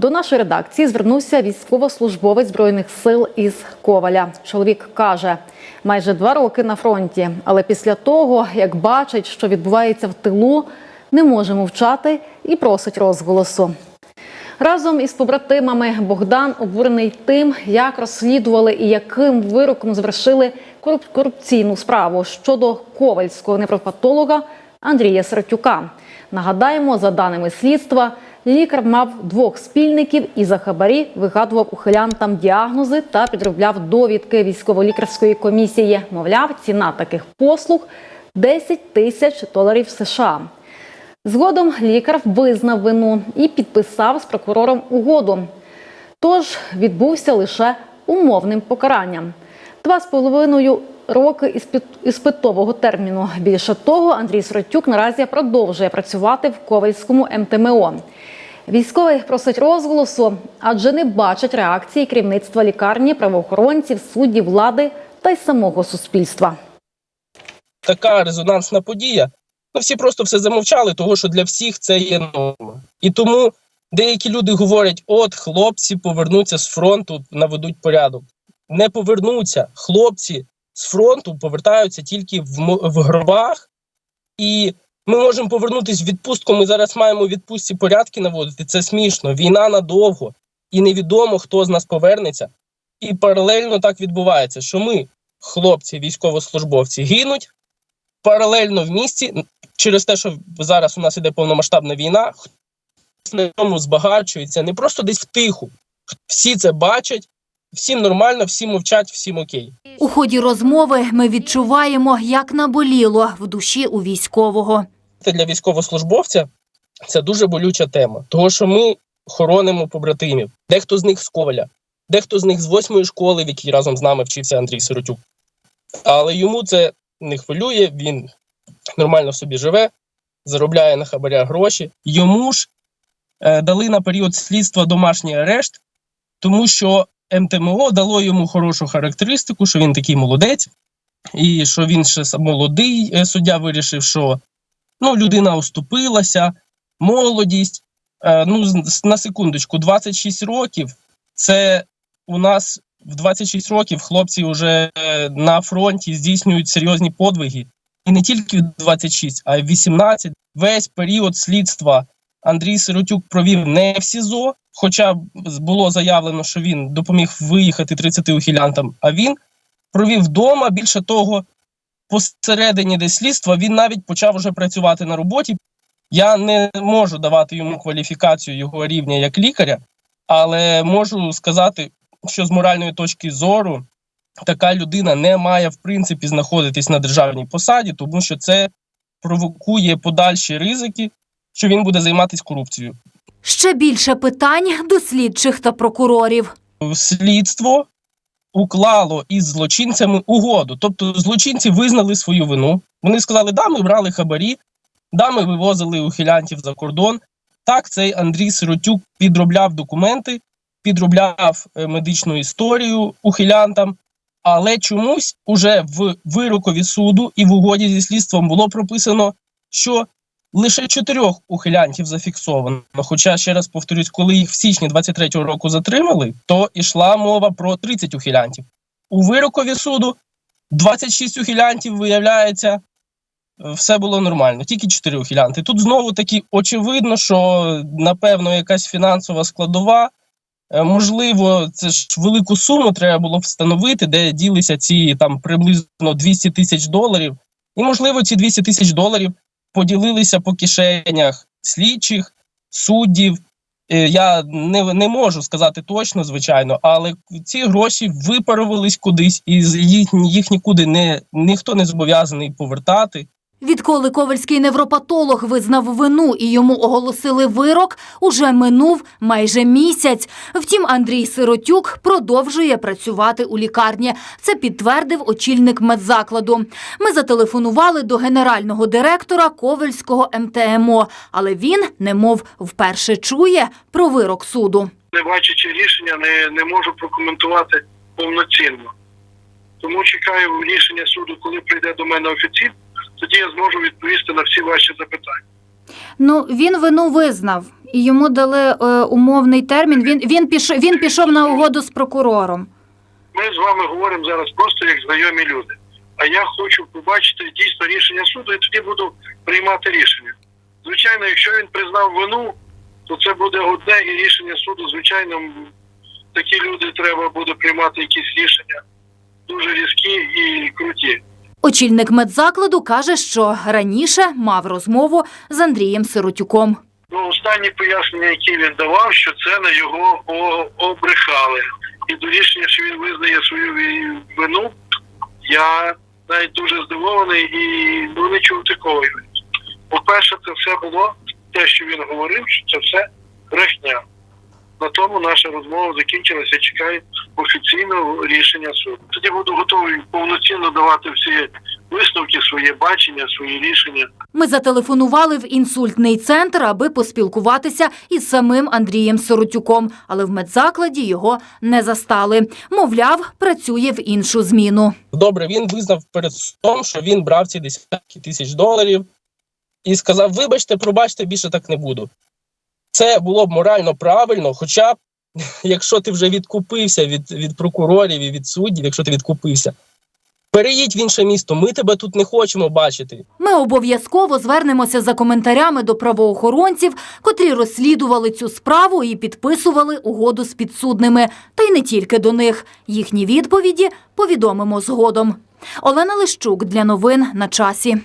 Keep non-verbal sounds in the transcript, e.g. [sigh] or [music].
До нашої редакції звернувся військовослужбовець збройних сил із Коваля. Чоловік каже, майже два роки на фронті, але після того, як бачить, що відбувається в тилу, не може мовчати і просить розголосу. Разом із побратимами Богдан обурений тим, як розслідували і яким вироком завершили коруп- корупційну справу щодо ковальського невропатолога Андрія Сертюка. Нагадаємо, за даними слідства, лікар мав двох спільників і за хабарі вигадував ухилянтам діагнози та підробляв довідки військово-лікарської комісії. Мовляв, ціна таких послуг 10 тисяч доларів США. Згодом лікар визнав вину і підписав з прокурором угоду. Тож відбувся лише умовним покаранням. Два з половиною роки іспит- іспитового терміну. Більше того, Андрій Соротюк наразі продовжує працювати в Ковальському МТМО. Військовий просить розголосу, адже не бачать реакції керівництва лікарні, правоохоронців, суддів, влади та й самого суспільства. така резонансна подія. Ну, всі просто все замовчали, того що для всіх це є норма. І тому деякі люди говорять: от хлопці повернуться з фронту, наведуть порядок. Не повернуться. Хлопці з фронту повертаються тільки в, в гробах, і ми можемо повернутися в відпустку. Ми зараз маємо відпустці порядки наводити. Це смішно. Війна надовго, і невідомо, хто з нас повернеться. І паралельно так відбувається, що ми, хлопці, військовослужбовці, гинуть паралельно в місті через те, що зараз у нас іде повномасштабна війна, хтось на цьому збагачується не просто десь втиху. Всі це бачать, всім нормально, всі мовчать, всім окей. У ході розмови ми відчуваємо, як наболіло в душі у військового. Це для військовослужбовця це дуже болюча тема, того що ми хоронимо побратимів. Дехто з них з Коваля, дехто з них з восьмої школи, в якій разом з нами вчився Андрій Сиротюк. Але йому це не хвилює, він нормально собі живе, заробляє на хабаря гроші. Йому ж е, дали на період слідства домашній арешт, тому що МТМО дало йому хорошу характеристику, що він такий молодець, і що він ще молодий. Е, Суддя вирішив, що ну, людина оступилася, молодість. Е, ну, на секундочку, 26 років це у нас в 26 років хлопці вже е, на фронті здійснюють серйозні подвиги. І не тільки в 26, а й в 18. Весь період слідства Андрій Сиротюк провів не в СІЗО, хоча було заявлено, що він допоміг виїхати 30 ухилянтам, а він провів вдома. Більше того, посередині десь слідства він навіть почав уже працювати на роботі. Я не можу давати йому кваліфікацію його рівня як лікаря, але можу сказати, що з моральної точки зору така людина не має в принципі знаходитись на державній посаді, тому що це провокує подальші ризики, що він буде займатися корупцією. Ще більше питань до слідчих та прокурорів. Слідство уклало із злочинцями угоду. Тобто злочинці визнали свою вину. Вони сказали, да, ми брали хабарі, да, ми вивозили ухилянтів за кордон. Так, цей Андрій Сиротюк підробляв документи, підробляв е, медичну історію ухилянтам, але чомусь уже в вирокові суду і в угоді зі слідством було прописано, що лише чотирьох ухилянтів зафіксовано. Хоча, ще раз повторюсь, коли їх в січні 23-го року затримали, то йшла мова про 30 ухилянтів. У вирокові суду 26 ухилянтів, виявляється, все було нормально, тільки 4 ухилянти. Тут знову таки очевидно, що напевно якась фінансова складова. Е, Можливо, це ж велику суму треба було встановити, де ділися ці там приблизно 200 тисяч доларів. І, можливо, ці 200 тисяч доларів поділилися по кишенях слідчих, суддів. Е, Я не, не можу сказати точно, звичайно, але ці гроші випарувались кудись, і їх, їх нікуди не ніхто не зобов'язаний повертати. Відколи ковальський невропатолог визнав вину і йому оголосили вирок, уже минув майже місяць. Втім, Андрій Сиротюк продовжує працювати у лікарні. Це підтвердив очільник медзакладу. Ми зателефонували до генерального директора Ковальського МТМО, але він, немов вперше чує про вирок суду. не бачачи рішення, не, не можу прокоментувати повноцінно. Тому чекаю рішення суду, коли прийде до мене офіційно, тоді я зможу відповісти на всі ваші запитання. Ну він вину визнав І йому дали е, умовний термін. Він, він, пішов, він пішов на угоду з прокурором. Ми з вами говоримо зараз просто як знайомі люди. А я хочу побачити дійсно рішення суду, і тоді буду приймати рішення. Звичайно, якщо він признав вину, то це буде одне і рішення суду. Звичайно, такі люди треба буде приймати якісь рішення дуже різкі і круті. Очільник медзакладу каже, що раніше мав розмову з Андрієм Сиротюком. Ну, останні пояснення, які він давав, що це на його обрехали. І до рішення, що він визнає свою вину, я навіть дуже здивований і ну, не чув такого. По-перше, це все було те, що він говорив, що це все брехня. На тому наша розмова закінчилася. Чекаю офіційного рішення суду. Тоді буду готовий повноцінно давати всі висновки, своє бачення, свої рішення. Ми зателефонували в інсультний центр, аби поспілкуватися із самим Андрієм Сиротюком, але в медзакладі його не застали. Мовляв, працює в іншу зміну. Добре, він визнав перед судом, що він брав ці десятки тисяч доларів і сказав: вибачте, пробачте, більше так не буду. Це було б морально правильно, хоча б [laughs] якщо ти вже відкупився від, від прокурорів і від суддів, якщо ти відкупився, переїдь в інше місто, ми тебе тут не хочемо бачити. Ми обов'язково звернемося за коментарями до правоохоронців, котрі розслідували цю справу і підписували угоду з підсудними. Та й не тільки до них. Їхні відповіді повідомимо згодом. Олена Лищук для новин на часі.